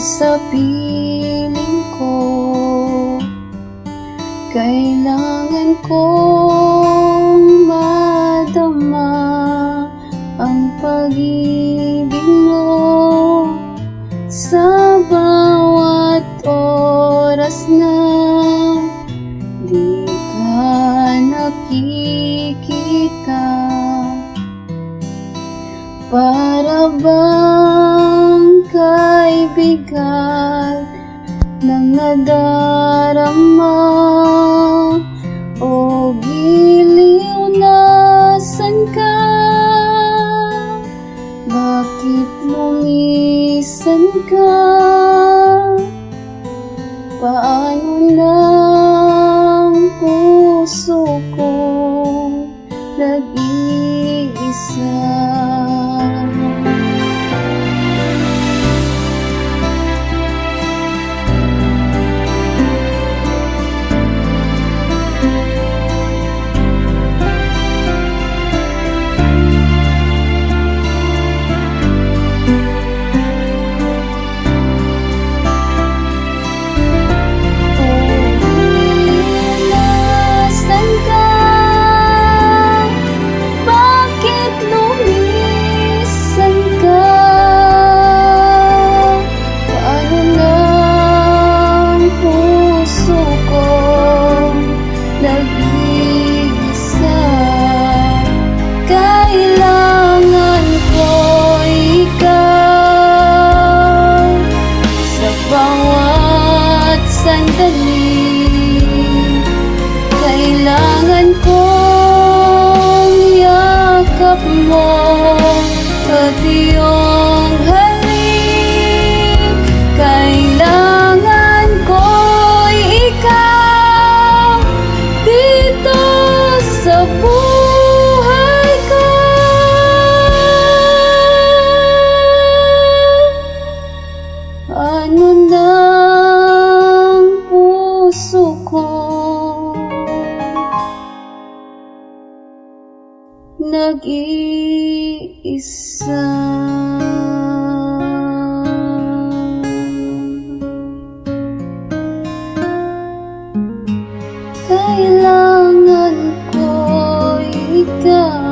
sa piling ko. Kailangan kong madama Ang pag-ibig mo. Sa bawat oras na Di ka nakikita Para bang ka kaibigan ng nadarama. O giliw nasan ka? Bakit lumisan ka? Paano ng puso ko nag-iisa ko nag-iisa? Kailangan ko ikaw sa bawat sandali puso ko. Nag-iisa. Kailangan ko ikaw.